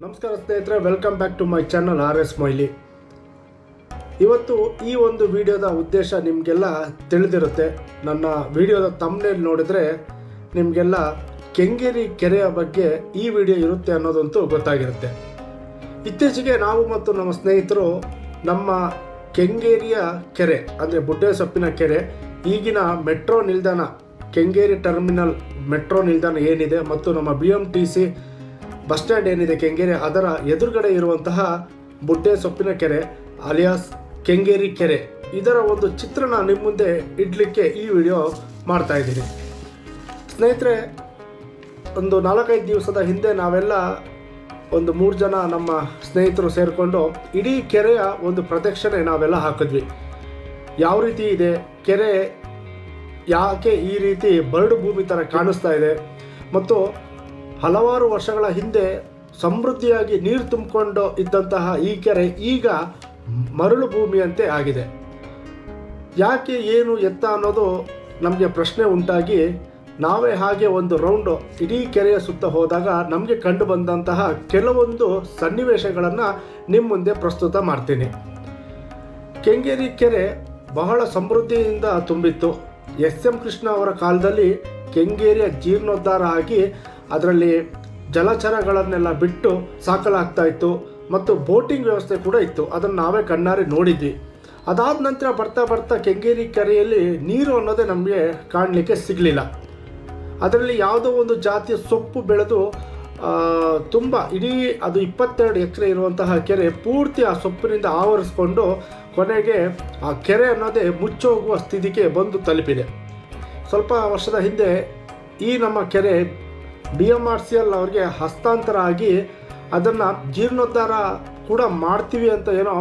ನಮಸ್ಕಾರ ಸ್ನೇಹಿತರೆ welcome back to my channel R S Moily ಇವತ್ತು ಈ ಒಂದು ವಿಡಿಯೋದ ಉದ್ದೇಶ ನಿಮಗೆಲ್ಲ ತಿಳಿದಿರುತ್ತೆ. ನನ್ನ ವಿಡಿಯೋದ ತಮ್ಮನೇಲಿ ನೋಡಿದರೆ ನಿಮಗೆಲ್ಲ ಕೆಂಗೇರಿ ಕೆರೆಯ ಬಗ್ಗೆ ಈ ವಿಡಿಯೋ ಇರುತ್ತೆ ಅನ್ನೋದಂತೂ ಗೊತ್ತಾಗಿರುತ್ತೆ. ಇತ್ತೀಚೆಗೆ ನಾವು ಮತ್ತು ನಮ್ಮ ಸ್ನೇಹಿತರು ನಮ್ಮ ಕೆಂಗೇರಿಯ ಕೆರೆ, ಅಂದರೆ ಬುಡ್ಡೆ ಸೊಪ್ಪಿನ ಕೆರೆ, ಈಗಿನ ಮೆಟ್ರೋ ನಿಲ್ದಾಣ, ಕೆಂಗೇರಿ ಟರ್ಮಿನಲ್ ಮೆಟ್ರೋ ನಿಲ್ದಾಣ ಏನಿದೆ ಮತ್ತು ನಮ್ಮ B M T C bus stand ಏನಿದೆ ಕೆಂಗೇರಿ, ಅದರ ಎದುರುಗಡೆ ಇರುವಂತಹ ಬುಡ್ಡೆ ಸೊಪ್ಪಿನ ಕೆರೆ, ಅಲಿಯಾಸ್ ಕೆಂಗೇರಿ ಕೆರೆ. ಇದರ ಒಂದು ಚಿತ್ರಣ ನಿಮ್ಮ ಮುಂದೆ ಇಡಲಿಕ್ಕೆ ಈ ವಿಡಿಯೋ ಮಾಡ್ತಾ ಇದ್ದೀನಿ. ಸ್ನೇಹಿತರೆ, ಒಂದು ನಾಲ್ಕೈದು ದಿವಸದ ಹಿಂದೆ ನಾವೆಲ್ಲ ಒಂದು ಮೂರು ಜನ ನಮ್ಮ ಸ್ನೇಹಿತರು ಸೇರಿಕೊಂಡು ಇಡೀ ಕೆರೆಯ ಒಂದು ಪ್ರದಕ್ಷಿಣೆ ನಾವೆಲ್ಲ ಹಾಕಿದ್ವಿ. ಯಾವ ರೀತಿ ಇದೆ? ಕೆರೆ ಯಾಕೆ ಈ ರೀತಿ ಬರಡು ಭೂಮಿ ಥರ ಕಾಣಿಸ್ತಾ ಇದೆ? ಮತ್ತು ಹಲವಾರು ವರ್ಷಗಳ ಹಿಂದೆ ಸಮೃದ್ಧಿಯಾಗಿ ನೀರು ತುಂಬಿಕೊಂಡು ಇದ್ದಂತಹ ಈ ಕೆರೆ ಈಗ ಮರಳು ಭೂಮಿಯಂತೆ ಆಗಿದೆ. ಯಾಕೆ ಏನು ಎತ್ತ ಅನ್ನೋದು ನಮಗೆ ಪ್ರಶ್ನೆ ಉಂಟಾಗಿ ನಾವೇ ಹಾಗೆ ಒಂದು ರೌಂಡು ಇಡೀ ಕೆರೆಯ ಸುತ್ತ ಹೋದಾಗ ನಮಗೆ ಕಂಡು ಬಂದಂತಹ ಕೆಲವೊಂದು ಸನ್ನಿವೇಶಗಳನ್ನು ನಿಮ್ಮ ಮುಂದೆ ಪ್ರಸ್ತುತ ಮಾಡ್ತೀನಿ. ಕೆಂಗೇರಿ ಕೆರೆ ಬಹಳ ಸಮೃದ್ಧಿಯಿಂದ ತುಂಬಿತ್ತು. ಎಸ್ ಎಂ ಕೃಷ್ಣ ಅವರ ಕಾಲದಲ್ಲಿ ಕೆಂಗೇರಿಯ ಜೀರ್ಣೋದ್ಧಾರ ಆಗಿ ಅದರಲ್ಲಿ ಜಲಚರಗಳನ್ನೆಲ್ಲ ಬಿಟ್ಟು ಸಾಕಲಾಗ್ತಾ ಇತ್ತು ಮತ್ತು ಬೋಟಿಂಗ್ ವ್ಯವಸ್ಥೆ ಕೂಡ ಇತ್ತು. ಅದನ್ನು ನಾವೇ ಕಣ್ಣಾರೆ ನೋಡಿದ್ವಿ. ಅದಾದ ನಂತರ ಬರ್ತಾ ಬರ್ತಾ ಕೆಂಗೇರಿ ಕೆರೆಯಲ್ಲಿ ನೀರು ಅನ್ನೋದೇ ನಮಗೆ ಕಾಣಲಿಕ್ಕೆ ಸಿಗಲಿಲ್ಲ. ಅದರಲ್ಲಿ ಯಾವುದೋ ಒಂದು ಜಾತಿಯ ಸೊಪ್ಪು ಬೆಳೆದು ತುಂಬ ಇಡೀ ಅದು ಇಪ್ಪತ್ತೆರಡು ಎಕರೆ ಇರುವಂತಹ ಕೆರೆ ಪೂರ್ತಿ ಆ ಸೊಪ್ಪಿನಿಂದ ಆವರಿಸ್ಕೊಂಡು ಕೊನೆಗೆ ಆ ಕೆರೆ ಅನ್ನೋದೇ ಮುಚ್ಚೋಗುವ ಸ್ಥಿತಿಗೆ ಬಂದು ತಲುಪಿದೆ. ಸ್ವಲ್ಪ ವರ್ಷದ ಹಿಂದೆ ಈ ನಮ್ಮ ಕೆರೆ B M R C L ಅವ್ರಿಗೆ ಹಸ್ತಾಂತರ ಆಗಿ ಅದನ್ನು ಜೀರ್ಣೋದ್ಧಾರ ಕೂಡ ಮಾಡ್ತೀವಿ ಅಂತ ಏನೋ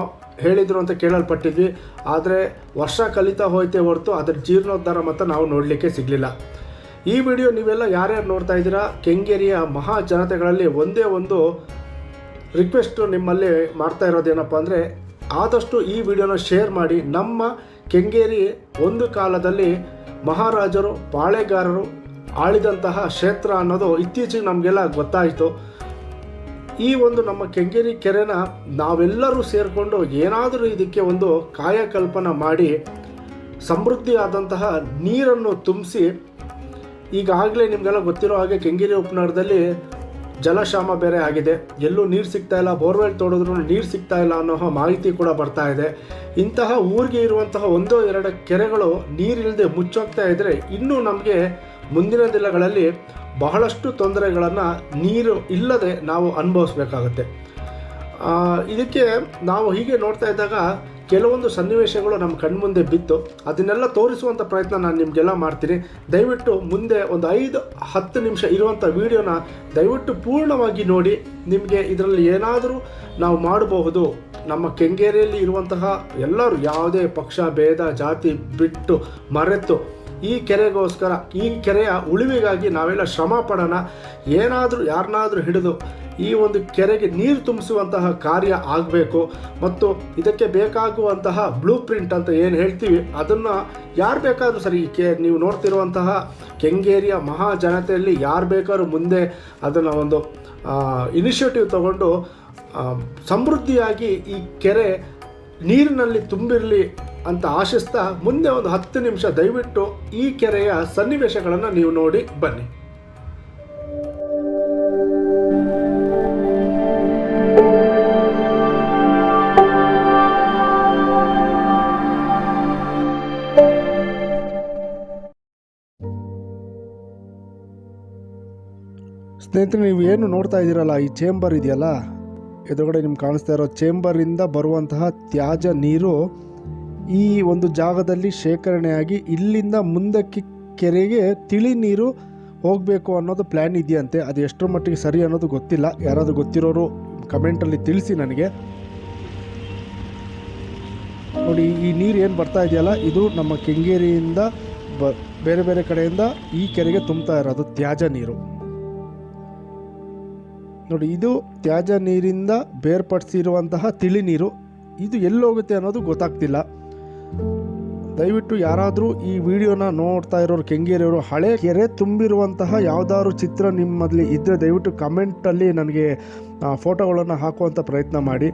ಹೇಳಿದರು ಅಂತ ಕೇಳಲ್ಪಟ್ಟಿದ್ವಿ. ಆದರೆ ವರ್ಷ ಕಲಿತಾ ಹೋಯ್ತೆ ಹೊರತು ಅದರ ಜೀರ್ಣೋದ್ಧಾರ ಮಾತ್ರ ನಾವು ನೋಡಲಿಕ್ಕೆ ಸಿಗಲಿಲ್ಲ. ಈ ವಿಡಿಯೋ ನೀವೆಲ್ಲ ಯಾರ್ಯಾರು ನೋಡ್ತಾ ಇದ್ದೀರಾ? ಕೆಂಗೇರಿಯ ಮಹಾ ಜನತೆಗಳಲ್ಲಿ ಒಂದೇ ಒಂದು ರಿಕ್ವೆಸ್ಟು ನಿಮ್ಮಲ್ಲಿ ಮಾಡ್ತಾ ಇರೋದೇನಪ್ಪ ಅಂದರೆ, ಆದಷ್ಟು ಈ ವಿಡಿಯೋನ ಶೇರ್ ಮಾಡಿ. ನಮ್ಮ ಕೆಂಗೇರಿ ಒಂದು ಕಾಲದಲ್ಲಿ ಮಹಾರಾಜರು, ಪಾಳೆಗಾರರು ಆಳಿದಂತಹ ಕ್ಷೇತ್ರ ಅನ್ನೋದು ಇತ್ತೀಚೆಗೆ ನಮಗೆಲ್ಲ ಗೊತ್ತಾಯಿತು. ಈ ಒಂದು ನಮ್ಮ ಕೆಂಗೇರಿ ಕೆರೆನ ನಾವೆಲ್ಲರೂ ಸೇರಿಕೊಂಡು ಏನಾದರೂ ಇದಕ್ಕೆ ಒಂದು ಕಾಯಕಲ್ಪನ ಮಾಡಿ ಸಮೃದ್ಧಿಯಾದಂತಹ ನೀರನ್ನು ತುಂಬಿಸಿ, ಈಗಾಗಲೇ ನಿಮಗೆಲ್ಲ ಗೊತ್ತಿರೋ ಹಾಗೆ ಕೆಂಗೇರಿ ಉಪನಗರದಲ್ಲಿ ಜಲಶಾಮ ಬೇರೆ ಆಗಿದೆ. ಎಲ್ಲೂ ನೀರು ಸಿಗ್ತಾ ಇಲ್ಲ, ಬೋರ್ವೆಲ್ ತೋಡಿದ್ರು ನೀರು ಸಿಗ್ತಾ ಇಲ್ಲ ಅನ್ನೋ ಮಾಹಿತಿ ಕೂಡ ಬರ್ತಾ ಇದೆ. ಇಂತಹ ಊರಿಗೆ ಇರುವಂತಹ ಒಂದೋ ಎರಡು ಕೆರೆಗಳು ನೀರಿಲ್ಲದೆ ಮುಚ್ಚೋಗ್ತಾ ಇದ್ದರೆ ಇನ್ನೂ ನಮಗೆ ಮುಂದಿನ ದಿನಗಳಲ್ಲಿ ಬಹಳಷ್ಟು ತೊಂದರೆಗಳನ್ನು ನೀರು ಇಲ್ಲದೆ ನಾವು ಅನುಭವಿಸ್ಬೇಕಾಗತ್ತೆ. ಇದಕ್ಕೆ ನಾವು ಹೀಗೆ ನೋಡ್ತಾ ಇದ್ದಾಗ ಕೆಲವೊಂದು ಸನ್ನಿವೇಶಗಳು ನಮ್ಮ ಕಣ್ಮುಂದೆ ಬಿತ್ತು. ಅದನ್ನೆಲ್ಲ ತೋರಿಸುವಂಥ ಪ್ರಯತ್ನ ನಾನು ನಿಮಗೆಲ್ಲ ಮಾಡ್ತೀನಿ. ದಯವಿಟ್ಟು ಮುಂದೆ ಒಂದು ಐದು, ಹತ್ತು ನಿಮಿಷ ಇರುವಂಥ ವಿಡಿಯೋನ ದಯವಿಟ್ಟು ಪೂರ್ಣವಾಗಿ ನೋಡಿ. ನಿಮಗೆ ಇದರಲ್ಲಿ ಏನಾದರೂ ನಾವು ಮಾಡಬಹುದು. ನಮ್ಮ ಕೆಂಗೇರಿಯಲ್ಲಿ ಇರುವಂತಹ ಎಲ್ಲರೂ ಯಾವುದೇ ಪಕ್ಷ, ಭೇದ, ಜಾತಿ ಬಿಟ್ಟು ಮರೆತು ಈ ಕೆರೆಗೋಸ್ಕರ, ಈ ಕೆರೆಯ ಉಳಿವಿಗಾಗಿ ನಾವೆಲ್ಲ ಶ್ರಮ ಪಡೋಣ. ಏನಾದರೂ ಯಾರನ್ನಾದರೂ ಹಿಡಿದು ಈ ಒಂದು ಕೆರೆಗೆ ನೀರು ತುಂಬಿಸುವಂತಹ ಕಾರ್ಯ ಆಗಬೇಕು. ಮತ್ತು ಇದಕ್ಕೆ ಬೇಕಾಗುವಂತಹ ಬ್ಲೂ ಪ್ರಿಂಟ್ ಅಂತ ಏನು ಹೇಳ್ತೀವಿ, ಅದನ್ನು ಯಾರು ಬೇಕಾದರೂ ಸರಿ, ಈ ಕೆ, ನೀವು ನೋಡ್ತಿರುವಂತಹ ಕೆಂಗೇರಿಯ ಮಹಾ ಜನತೆಯಲ್ಲಿ ಯಾರು ಬೇಕಾದ್ರೂ ಮುಂದೆ ಅದನ್ನು ಒಂದು ಇನಿಷಿಯೇಟಿವ್ ತಗೊಂಡು ಸಮೃದ್ಧಿಯಾಗಿ ಈ ಕೆರೆ ನೀರಿನಲ್ಲಿ ತುಂಬಿರಲಿ ಅಂತ ಆಶಿಸ್ತಾ ಮುಂದೆ ಒಂದು ಹತ್ತು ನಿಮಿಷ ದಯವಿಟ್ಟು ಈ ಕೆರೆಯ ಸನ್ನಿವೇಶಗಳನ್ನು ನೀವು ನೋಡಿ ಬನ್ನಿ. ಸ್ನೇಹಿತರೆ, ನೀವು ಏನು ನೋಡ್ತಾ ಇದ್ದೀರಲ್ಲ? ಈ ಚೇಂಬರ್ ಇದೆಯಲ್ಲ? ಎದುರುಗಡೆ ನಿಮ್ಗೆ ಕಾಣಿಸ್ತಾ ಇರೋ ಚೇಂಬರಿಂದ ಬರುವಂತಹ ತ್ಯಾಜ್ಯ ನೀರು ಈ ಒಂದು ಜಾಗದಲ್ಲಿ ಶೇಖರಣೆಯಾಗಿ ಇಲ್ಲಿಂದ ಮುಂದಕ್ಕೆ ಕೆರೆಗೆ ತಿಳಿ ನೀರು ಹೋಗಬೇಕು ಅನ್ನೋದು ಪ್ಲ್ಯಾನ್ ಇದೆಯಂತೆ. ಅದು ಎಷ್ಟರ ಮಟ್ಟಿಗೆ ಸರಿ ಅನ್ನೋದು ಗೊತ್ತಿಲ್ಲ. ಯಾರಾದರೂ ಗೊತ್ತಿರೋರು ಕಮೆಂಟಲ್ಲಿ ತಿಳಿಸಿ ನನಗೆ. ನೋಡಿ, ಈ ನೀರು ಏನು ಬರ್ತಾ ಇದೆಯಲ್ಲ, ಇದು ನಮ್ಮ ಕೆಂಗೇರಿಯಿಂದ ಬ, ಬೇರೆ ಬೇರೆ ಕಡೆಯಿಂದ ಈ ಕೆರೆಗೆ ತುಂಬ್ತಾ ಇರೋದು ತ್ಯಾಜ್ಯ ನೀರು. ನೋಡಿ, ಇದು ತ್ಯಾಜ್ಯ ನೀರಿಂದ ಬೇರ್ಪಡಿಸಿರುವಂತಹ ತಿಳಿ ನೀರು ಇದು ಎಲ್ಲೋಗುತ್ತೆ ಅನ್ನೋದು ಗೊತ್ತಾಗ್ತಿಲ್ಲ. ದಯವಿಟ್ಟು ಯಾರಾದರೂ ಈ ವಿಡಿಯೋನ ನೋಡ್ತಾ ಇರೋರು, ಕೆಂಗೇರಿಯವರು, ಹಳೆ ಕೆರೆ ತುಂಬಿರುವಂತಹ ಯಾವುದಾದ್ರು ಚಿತ್ರ ನಿಮ್ಮಲ್ಲಿ ಇದ್ದರೆ ದಯವಿಟ್ಟು ಕಮೆಂಟಲ್ಲಿ ನನಗೆ ಫೋಟೋಗಳನ್ನು ಹಾಕುವಂಥ ಪ್ರಯತ್ನ ಮಾಡಿ.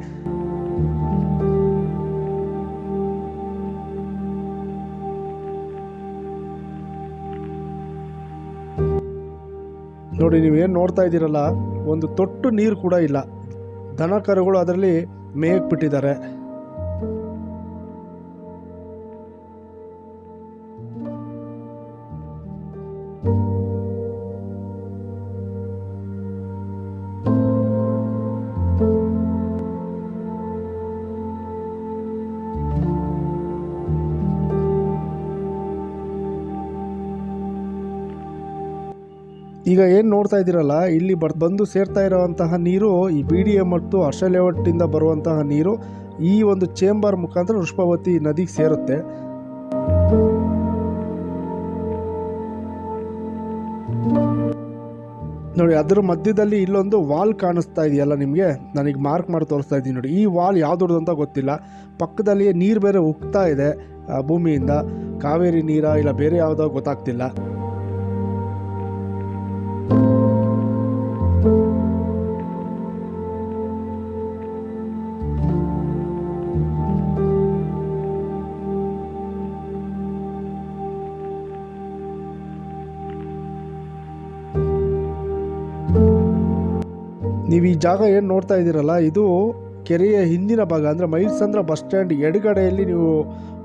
ನೋಡಿ, ನೀವೇನು ನೋಡ್ತಾ ಇದ್ದೀರಲ್ಲ, ಒಂದು ತೊಟ್ಟು ನೀರು ಕೂಡ ಇಲ್ಲ. ದನ ಕರುಗಳು ಅದರಲ್ಲಿ ಮೇಯಕ್ಕೆ ಈಗ ಏನು ನೋಡ್ತಾ ಇದ್ದೀರಲ್ಲ, ಇಲ್ಲಿ ಬರ್, ಬಂದು ಸೇರ್ತಾ ಇರೋವಂತಹ ನೀರು, ಈ ಬಿ ಡಿ ಎ ಮತ್ತು ಹರ್ಷ ಲೇಔಟಿಂದ ಬರುವಂತಹ ನೀರು ಈ ಒಂದು ಚೇಂಬರ್ ಮುಖಾಂತರ ವೃಷಭಾವತಿ ನದಿಗೆ ಸೇರುತ್ತೆ. ನೋಡಿ, ಅದರ ಮಧ್ಯದಲ್ಲಿ ಇಲ್ಲೊಂದು ವಾಲ್ ಕಾಣಿಸ್ತಾ ಇದೆಯಲ್ಲ ನಿಮಗೆ? ನನಗೆ ಮಾರ್ಕ್ ಮಾಡಿ ತೋರಿಸ್ತಾ ಇದ್ದೀನಿ ನೋಡಿ. ಈ ವಾಲ್ ಯಾವ್ದು ಅಂತ ಗೊತ್ತಿಲ್ಲ. ಪಕ್ಕದಲ್ಲಿ ನೀರು ಬೇರೆ ಉಗ್ತಾ ಇದೆ ಭೂಮಿಯಿಂದ. ಕಾವೇರಿ ನೀರ ಇಲ್ಲ ಬೇರೆ ಯಾವುದೋ ಗೊತ್ತಾಗ್ತಿಲ್ಲ. ಜಾಗ ಏನು ನೋಡ್ತಾ ಇದ್ದೀರಲ್ಲ, ಇದು ಕೆರೆಯ ಹಿಂದಿನ ಭಾಗ, ಅಂದರೆ ಮೈಲ್ಸಂದ್ರ ಬಸ್ ಸ್ಟ್ಯಾಂಡ್ ಎಡಗಡೆಯಲ್ಲಿ ನೀವು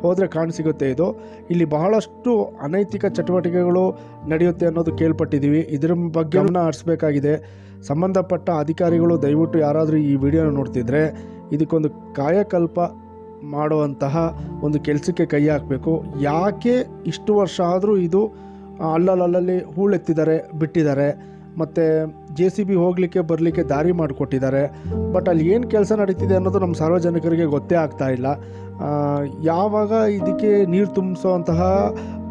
ಹೋದರೆ ಕಾಣಸಿಗುತ್ತೆ ಇದು. ಇಲ್ಲಿ ಬಹಳಷ್ಟು ಅನೈತಿಕ ಚಟುವಟಿಕೆಗಳು ನಡೆಯುತ್ತೆ ಅನ್ನೋದು ಕೇಳ್ಪಟ್ಟಿದ್ದೀವಿ. ಇದರ ಬಗ್ಗೆ ಗಮನ ಹರಿಸ್ಬೇಕಾಗಿದೆ. ಸಂಬಂಧಪಟ್ಟ ಅಧಿಕಾರಿಗಳು ದಯವಿಟ್ಟು ಯಾರಾದರೂ ಈ ವಿಡಿಯೋನ ನೋಡ್ತಿದ್ರೆ, ಇದಕ್ಕೊಂದು ಕಾಯಕಲ್ಪ ಮಾಡುವಂತಹ ಒಂದು ಕೆಲಸಕ್ಕೆ ಕೈ ಹಾಕಬೇಕು. ಯಾಕೆ ಇಷ್ಟು ವರ್ಷ ಆದರೂ ಇದು ಅಲ್ಲಲ್ಲಲ್ಲಿ ಹೂಳೆತ್ತಿದ್ದಾರೆ, ಬಿಟ್ಟಿದ್ದಾರೆ, ಮತ್ತು ಜೆ ಸಿ ಬಿ ಹೋಗಲಿಕ್ಕೆ ಬರಲಿಕ್ಕೆ ದಾರಿ ಮಾಡಿಕೊಟ್ಟಿದ್ದಾರೆ. ಬಟ್ ಅಲ್ಲಿ ಏನು ಕೆಲಸ ನಡೀತಿದೆ ಅನ್ನೋದು ನಮ್ಮ ಸಾರ್ವಜನಿಕರಿಗೆ ಗೊತ್ತೇ ಆಗ್ತಾ ಇಲ್ಲ. ಯಾವಾಗ ಇದಕ್ಕೆ ನೀರು ತುಂಬಿಸೋವಂತಹ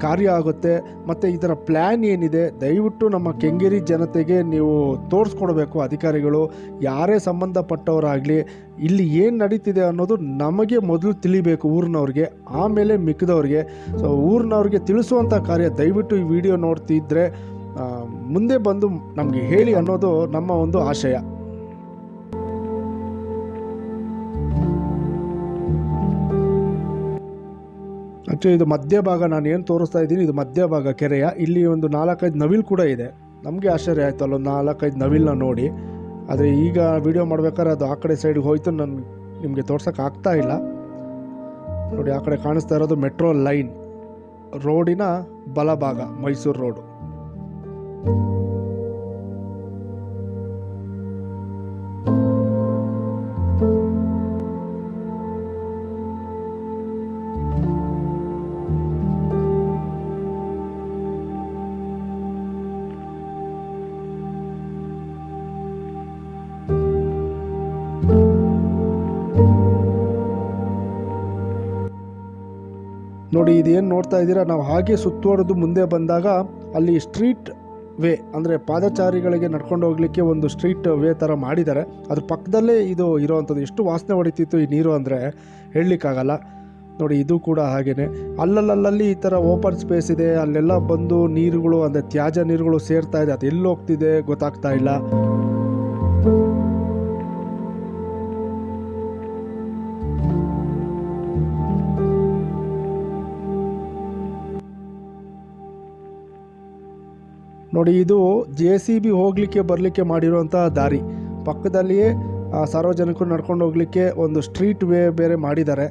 ಕಾರ್ಯ ಆಗುತ್ತೆ ಮತ್ತು ಇದರ ಪ್ಲ್ಯಾನ್ ಏನಿದೆ ದಯವಿಟ್ಟು ನಮ್ಮ ಕೆಂಗೇರಿ ಜನತೆಗೆ ನೀವು ತೋರಿಸ್ಕೊಡ್ಬೇಕು ಅಧಿಕಾರಿಗಳು. ಯಾರೇ ಸಂಬಂಧಪಟ್ಟವರಾಗಲಿ ಇಲ್ಲಿ ಏನು ನಡೀತಿದೆ ಅನ್ನೋದು ನಮಗೆ ಮೊದಲು ತಿಳಿಬೇಕು ಊರಿನವ್ರಿಗೆ ಆಮೇಲೆ ಮಿಕ್ಕಿದವ್ರಿಗೆ ಸೊ ಊರಿನವ್ರಿಗೆ ತಿಳಿಸುವಂಥ ಕಾರ್ಯ ದಯವಿಟ್ಟು ಈ ವಿಡಿಯೋ ನೋಡ್ತಿದ್ರೆ ಆ, ಮುಂದೆ ಬಂದು ನಮಗೆ ಹೇಳಿ ಅನ್ನೋದು ನಮ್ಮ ಒಂದು ಆಶಯ. ಆ್ಯಕ್ಚುಲಿ ಇದು ಮಧ್ಯಭಾಗ ನಾನು ಏನು ತೋರಿಸ್ತಾ ಇದ್ದೀನಿ, ಇದು ಮಧ್ಯಭಾಗ ಕೆರೆಯ. ಇಲ್ಲಿ ಒಂದು ನಾಲ್ಕೈದು ನವಿಲ್ ಕೂಡ ಇದೆ. ನಮಗೆ ಆಶ್ಚರ್ಯ ಆಯಿತು ಅಲ್ಲೊಂದು ನಾಲ್ಕೈದು ನವಿಲ್ನ ನೋಡಿ. ಆದರೆ ಈಗ ವಿಡಿಯೋ ಮಾಡ್ಬೇಕಾದ್ರೆ ಅದು ಆ ಕಡೆ ಸೈಡ್ಗೆ ಹೋಯ್ತು, ನಾನು ನಿಮಗೆ ತೋರ್ಸೋಕೆ ಆಗ್ತಾ ಇಲ್ಲ. ನೋಡಿ, ಆ ಕಡೆ ಕಾಣಿಸ್ತಾ ಇರೋದು ಮೆಟ್ರೋ ಲೈನ್ ರೋಡಿನ ಬಲಭಾಗ, ಮೈಸೂರು ರೋಡು ನೋಡಿ ಇದೇನು ನೋಡ್ತಾ ಇದ್ದೀರಾ? ನಾವು ಹಾಗೆ ಸುತ್ತುವರೆದು ಮುಂದೆ ಬಂದಾಗ ಅಲ್ಲಿ ಸ್ಟ್ರೀಟ್ ವೇ ಅಂದರೆ ಪಾದಚಾರಿಗಳಿಗೆ ನಡ್ಕೊಂಡು ಹೋಗ್ಲಿಕ್ಕೆ ಒಂದು ಸ್ಟ್ರೀಟ್ ವೇ ಥರ ಮಾಡಿದ್ದಾರೆ. ಅದ್ರ ಪಕ್ಕದಲ್ಲೇ ಇದು ಇರೋವಂಥದ್ದು ಎಷ್ಟು ವಾಸನೆ ಹೊಡಿತಿತ್ತು ಈ ನೀರು ಅಂದರೆ ಹೇಳಲಿಕ್ಕಾಗಲ್ಲ. ನೋಡಿ, ಇದು ಕೂಡ ಹಾಗೆಯೇ ಅಲ್ಲಲ್ಲಲ್ಲಿ ಈ ಥರ ಓಪನ್ ಸ್ಪೇಸ್ ಇದೆ. ಅಲ್ಲೆಲ್ಲ ಬಂದು ನೀರುಗಳು ಅಂದರೆ ತ್ಯಾಜ್ಯ ನೀರುಗಳು ಸೇರ್ತಾ ಇದೆ. ಅದು ಎಲ್ಲಿ ಹೋಗ್ತಿದೆ ಗೊತ್ತಾಗ್ತಾ ಇಲ್ಲ. ನೋಡಿ ಇದು ಜೆ ಸಿ ಬಿ ಹೋಗಲಿಕ್ಕೆ ಬರಲಿಕ್ಕೆ ಮಾಡಿರುವಂಥ ದಾರಿ. ಪಕ್ಕದಲ್ಲಿಯೇ ಸಾರ್ವಜನಿಕರು ನಡ್ಕೊಂಡು ಹೋಗಲಿಕ್ಕೆ ಒಂದು ಸ್ಟ್ರೀಟ್ ವೇ ಬೇರೆ ಮಾಡಿದ್ದಾರೆ.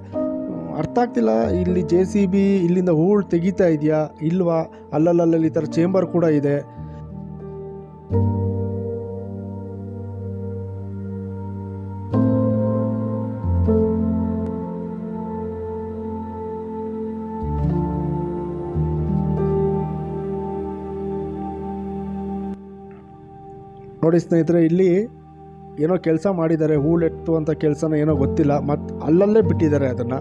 ಅರ್ಥ ಆಗ್ತಿಲ್ಲ, ಇಲ್ಲಿ ಜೆ ಸಿ ಬಿ ಇಲ್ಲಿಂದ ಹೂಳು ತೆಗಿತಾ ಇದೆಯಾ, ಇಲ್ವಾ, ಅಲ್ಲಲ್ಲಲ್ಲಿ ಈ ಥರ ಚೇಂಬರ್ ಕೂಡ ಇದೆ. ನೋಡಿ ಸ್ನೇಹಿತರೆ, ಇಲ್ಲಿ ಏನೋ ಕೆಲಸ ಮಾಡಿದ್ದಾರೆ ಹೂಳೆತ್ತುವಂಥ ಕೆಲಸನ ಏನೋ ಗೊತ್ತಿಲ್ಲ ಮತ್ತು ಅಲ್ಲಲ್ಲೇ ಬಿಟ್ಟಿದ್ದಾರೆ ಅದನ್ನು.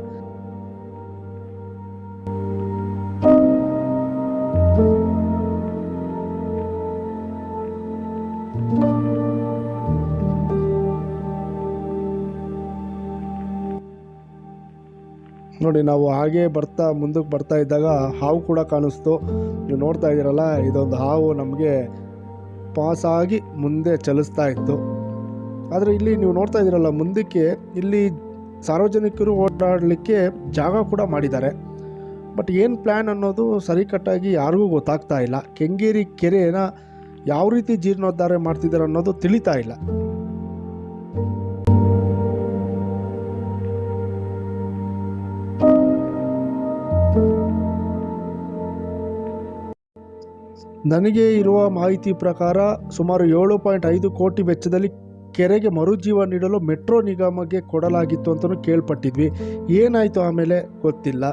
ನೋಡಿ, ನಾವು ಹಾಗೆ ಬರ್ತಾ ಮುಂದಕ್ಕೆ ಬರ್ತಾ ಇದ್ದಾಗ ಹಾವು ಕೂಡ ಕಾಣಿಸ್ತು. ನೀವು ನೋಡ್ತಾ ಇದ್ದೀರಲ್ಲ, ಇದೊಂದು ಹಾವು ನಮಗೆ ಪಾಸಾಗಿ ಮುಂದೆ ಚಲಿಸ್ತಾ ಇತ್ತು. ಆದರೆ ಇಲ್ಲಿ ನೀವು ನೋಡ್ತಾ ಇದ್ದೀರಲ್ಲ, ಮುಂದಕ್ಕೆ ಇಲ್ಲಿ ಸಾರ್ವಜನಿಕರು ಓಡಾಡಲಿಕ್ಕೆ ಜಾಗ ಕೂಡ ಮಾಡಿದ್ದಾರೆ. ಬಟ್ ಏನು ಪ್ಲ್ಯಾನ್ ಅನ್ನೋದು ಸರಿಕಟ್ಟಾಗಿ ಯಾರಿಗೂ ಗೊತ್ತಾಗ್ತಾ ಇಲ್ಲ. ಕೆಂಗೇರಿ ಕೆರೆನ ಯಾವ ರೀತಿ ಜೀರ್ಣೋದ್ಧಾರ ಮಾಡ್ತಿದ್ದಾರೆ ಅನ್ನೋದು ತಿಳಿತಾ ಇಲ್ಲ. ನನಗೆ ಇರುವ ಮಾಹಿತಿ ಪ್ರಕಾರ ಸುಮಾರು ಏಳು ಪಾಯಿಂಟ್ ಐದು ಕೋಟಿ ವೆಚ್ಚದಲ್ಲಿ ಕೆರೆಗೆ ಮರುಜೀವ ನೀಡಲು ಮೆಟ್ರೋ ನಿಗಮಕ್ಕೆ ಕೊಡಲಾಗಿತ್ತು ಅಂತಲೂ ಕೇಳ್ಪಟ್ಟಿದ್ವಿ. ಏನಾಯಿತು ಆಮೇಲೆ ಗೊತ್ತಿಲ್ಲ.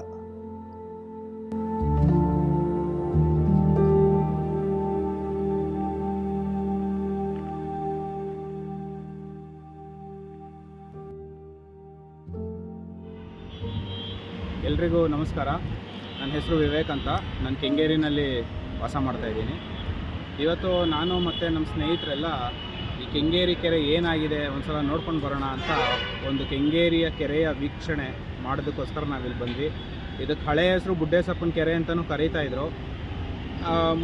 ಎಲ್ರಿಗೂ ನಮಸ್ಕಾರ. ನನ್ನ ಹೆಸರು ವಿವೇಕ್ ಅಂತ. ನಾನು ಕೆಂಗೇರಿನಲ್ಲಿ ವಾಸ ಮಾಡ್ತಾ ಇದ್ದೀನಿ. ಇವತ್ತು ನಾನು ಮತ್ತು ನಮ್ಮ ಸ್ನೇಹಿತರೆಲ್ಲ ಈ ಕೆಂಗೇರಿ ಕೆರೆ ಏನಾಗಿದೆ ಒಂದು ಸಲ ನೋಡ್ಕೊಂಡು ಬರೋಣ ಅಂತ ಒಂದು ಕೆಂಗೇರಿಯ ಕೆರೆಯ ವೀಕ್ಷಣೆ ಮಾಡೋದಕ್ಕೋಸ್ಕರ ನಾವಿಲ್ಲಿ ಬಂದ್ವಿ. ಇದಕ್ಕೆ ಹಳೆ ಹೆಸರು ಗುಡ್ಡೇಸಪ್ಪನ ಕೆರೆ ಅಂತಲೂ ಕರೀತಾ ಇದ್ರು.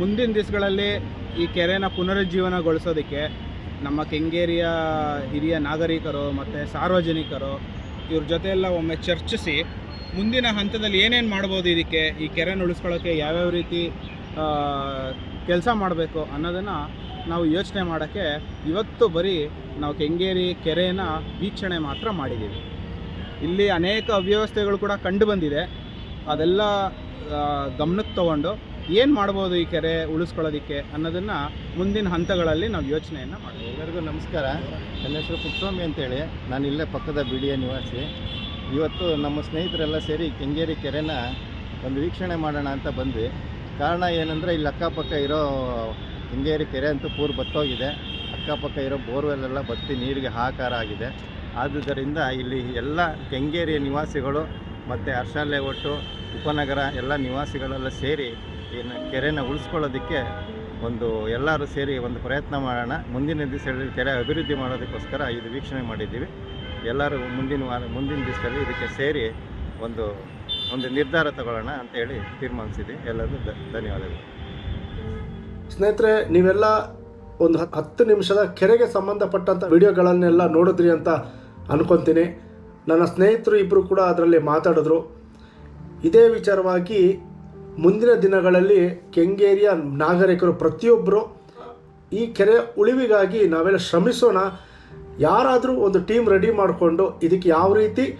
ಮುಂದಿನ ದಿವಸಗಳಲ್ಲಿ ಈ ಕೆರೆನ ಪುನರುಜ್ಜೀವನಗೊಳಿಸೋದಕ್ಕೆ ನಮ್ಮ ಕೆಂಗೇರಿಯ ಹಿರಿಯ ನಾಗರಿಕರು ಮತ್ತು ಸಾರ್ವಜನಿಕರು ಇವ್ರ ಜೊತೆ ಎಲ್ಲ ಒಮ್ಮೆ ಚರ್ಚಿಸಿ ಮುಂದಿನ ಹಂತದಲ್ಲಿ ಏನೇನು ಮಾಡ್ಬೋದು ಇದಕ್ಕೆ ಈ ಕೆರೆನ ಉಳಿಸ್ಕೊಳ್ಳೋಕ್ಕೆ ಯಾವ್ಯಾವ ರೀತಿ ಕೆಲಸ ಮಾಡಬೇಕು ಅನ್ನೋದನ್ನು ನಾವು ಯೋಚನೆ ಮಾಡೋಕ್ಕೆ ಇವತ್ತು ಬರೀ ನಾವು ಕೆಂಗೇರಿ ಕೆರೆನ ವೀಕ್ಷಣೆ ಮಾತ್ರ ಮಾಡಿದ್ದೀವಿ. ಇಲ್ಲಿ ಅನೇಕ ಅವ್ಯವಸ್ಥೆಗಳು ಕೂಡ ಕಂಡು ಬಂದಿದೆ. ಅದೆಲ್ಲ ಗಮನಕ್ಕೆ ತಗೊಂಡು ಏನು ಮಾಡ್ಬೋದು ಈ ಕೆರೆ ಉಳಿಸ್ಕೊಳ್ಳೋದಕ್ಕೆ ಅನ್ನೋದನ್ನು ಮುಂದಿನ ಹಂತಗಳಲ್ಲಿ ನಾವು ಯೋಚನೆಯನ್ನು ಮಾಡ್ತೀವಿ. ಎಲ್ಲರಿಗೂ ನಮಸ್ಕಾರ. ನನ್ನ ಹೆಸರು ಪುಟ್ಟಸ್ವಾಮಿ ಅಂತೇಳಿ. ನಾನು ಇಲ್ಲೇ ಪಕ್ಕದ ಬಿಡಿಯ ನಿವಾಸಿ. ಇವತ್ತು ನಮ್ಮ ಸ್ನೇಹಿತರೆಲ್ಲ ಸೇರಿ ಕೆಂಗೇರಿ ಕೆರೆನ ಒಂದು ವೀಕ್ಷಣೆ ಮಾಡೋಣ ಅಂತ ಬಂದ್ವಿ. ಕಾರಣ ಏನಂದರೆ ಇಲ್ಲಿ ಅಕ್ಕಪಕ್ಕ ಇರೋ ಹಿಂಗೇರಿ ಕೆರೆ ಅಂತೂ ಪೂರ್ ಬತ್ತೋಗಿದೆ. ಅಕ್ಕಪಕ್ಕ ಇರೋ ಬೋರ್ವೆಲ್ ಎಲ್ಲ ಬತ್ತಿ ನೀರಿಗೆ ಹಾಕಾರ ಆಗಿದೆ. ಆದುದರಿಂದ ಇಲ್ಲಿ ಎಲ್ಲ ಕೆಂಗೇರಿಯ ನಿವಾಸಿಗಳು ಮತ್ತು ಅರ್ಶಾಲೆ ಒಟ್ಟು ಉಪನಗರ ಎಲ್ಲ ನಿವಾಸಿಗಳೆಲ್ಲ ಸೇರಿ ಏನು ಕೆರೆನ ಉಳಿಸ್ಕೊಳ್ಳೋದಕ್ಕೆ ಒಂದು ಎಲ್ಲರೂ ಸೇರಿ ಒಂದು ಪ್ರಯತ್ನ ಮಾಡೋಣ. ಮುಂದಿನ ದಿವಸಗಳಲ್ಲಿ ಕೆರೆ ಅಭಿವೃದ್ಧಿ ಮಾಡೋದಕ್ಕೋಸ್ಕರ ಇದು ವೀಕ್ಷಣೆ ಮಾಡಿದ್ದೀವಿ. ಎಲ್ಲರೂ ಮುಂದಿನ ವಾರ, ಮುಂದಿನ ದಿವಸದಲ್ಲಿ ಇದಕ್ಕೆ ಸೇರಿ ಒಂದು ಒಂದು ನಿರ್ಧಾರ ತಗೊಳ್ಳೋಣ ಅಂತೇಳಿ ತೀರ್ಮಾನಿಸಿದ್ವಿ ಎಲ್ಲರಿಗೂ ಧ- ಧನ್ಯವಾದಗಳು. ಸ್ನೇಹಿತರೆ, ನೀವೆಲ್ಲ ಒಂದು ಹತ್- ಹತ್ತು ನಿಮಿಷದ ಕೆರೆಗೆ ಸಂಬಂಧಪಟ್ಟಂಥ ವಿಡಿಯೋಗಳನ್ನೆಲ್ಲ ನೋಡಿದ್ರಿ ಅಂತ ಅನ್ಕೊತೀನಿ. ನನ್ನ ಸ್ನೇಹಿತರು ಇಬ್ಬರು ಕೂಡ ಅದರಲ್ಲಿ ಮಾತಾಡಿದ್ರು. ಇದೇ ವಿಚಾರವಾಗಿ ಮುಂದಿನ ದಿನಗಳಲ್ಲಿ ಕೆಂಗೇರಿಯ ನಾಗರಿಕರು ಪ್ರತಿಯೊಬ್ಬರು ಈ ಕೆರೆ ಉಳಿವಿಗಾಗಿ ನಾವೆಲ್ಲ ಶ್ರಮಿಸೋಣ. ಯಾರಾದರೂ ಒಂದು ಟೀಮ್ ರೆಡಿ ಮಾಡಿಕೊಂಡು ಇದಕ್ಕೆ ಯಾವ ರೀತಿ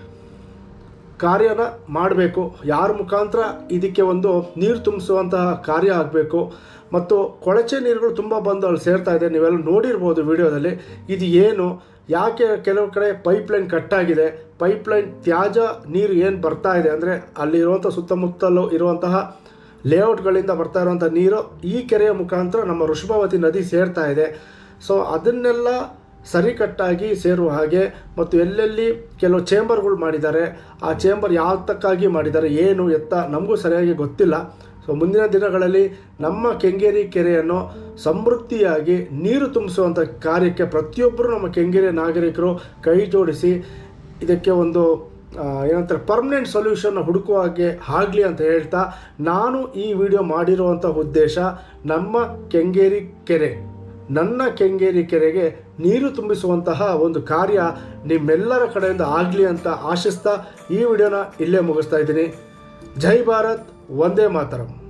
ಕಾರ್ಯನ ಮಾಡಬೇಕು. ಯಾರ ಮುಖಾಂತರ ಇದಕ್ಕೆ ಒಂದು ನೀರು ತುಂಬಿಸುವಂತಹ ಕಾರ್ಯ ಆಗಬೇಕು. ಮತ್ತು ಕೊಳಚೆ ನೀರುಗಳು ತುಂಬ ಬಂದು ಅಲ್ಲಿ ಸೇರ್ತಾ ಇದೆ. ನೀವೆಲ್ಲ ನೋಡಿರ್ಬೋದು ವಿಡಿಯೋದಲ್ಲಿ ಇದು ಏನು, ಯಾಕೆ ಕೆಲವು ಕಡೆ ಪೈಪ್ಲೈನ್ ಕಟ್ಟಾಗಿದೆ, ಪೈಪ್ಲೈನ್ ತ್ಯಾಜ್ಯ ನೀರು ಏನು ಬರ್ತಾ ಇದೆ ಅಂದರೆ ಅಲ್ಲಿರುವಂಥ ಸುತ್ತಮುತ್ತಲು ಇರುವಂತಹ ಲೇಔಟ್ಗಳಿಂದ ಬರ್ತಾ ಇರುವಂಥ ನೀರು ಈ ಕೆರೆಯ ಮುಖಾಂತರ ನಮ್ಮ ವೃಷಭಾವತಿ ನದಿ ಸೇರ್ತಾ ಇದೆ. ಸೊ ಅದನ್ನೆಲ್ಲ ಸರಿಕಟ್ಟಾಗಿ ಸೇರುವ ಹಾಗೆ ಮತ್ತು ಎಲ್ಲೆಲ್ಲಿ ಕೆಲವು ಚೇಂಬರ್ಗಳು ಮಾಡಿದ್ದಾರೆ, ಆ ಚೇಂಬರ್ ಯಾತಕ್ಕಾಗಿ ಮಾಡಿದ್ದಾರೆ, ಏನು ಎತ್ತ ನಮಗೂ ಸರಿಯಾಗಿ ಗೊತ್ತಿಲ್ಲ. ಸೊ ಮುಂದಿನ ದಿನಗಳಲ್ಲಿ ನಮ್ಮ ಕೆಂಗೇರಿ ಕೆರೆಯನ್ನು ಸಮೃದ್ಧಿಯಾಗಿ ನೀರು ತುಂಬಿಸುವಂಥ ಕಾರ್ಯಕ್ಕೆ ಪ್ರತಿಯೊಬ್ಬರು ನಮ್ಮ ಕೆಂಗೇರಿ ನಾಗರಿಕರು ಕೈ ಜೋಡಿಸಿ ಇದಕ್ಕೆ ಒಂದು ಏನಂತಾರೆ ಪರ್ಮನೆಂಟ್ ಸೊಲ್ಯೂಷನ್ ಹುಡುಕುವ ಹಾಗೆ ಆಗಲಿ ಅಂತ ಹೇಳ್ತಾ ನಾನು ಈ ವಿಡಿಯೋ ಮಾಡಿರುವಂಥ ಉದ್ದೇಶ ನಮ್ಮ ಕೆಂಗೇರಿ ಕೆರೆ, ನನ್ನ ಕೆಂಗೇರಿ ಕೆರೆಗೆ ನೀರು ತುಂಬಿಸುವಂತಹ ಒಂದು ಕಾರ್ಯ ನಿಮ್ಮೆಲ್ಲರ ಕಡೆಯಿಂದ ಆಗಲಿ ಅಂತ ಆಶಿಸ್ತಾ ಈ ವಿಡಿಯೋನ ಇಲ್ಲೇ ಮುಗಿಸ್ತಾ ಇದ್ದೀನಿ. ಜೈ ಭಾರತ್ ಒಂದೇ ಮಾತರಂ.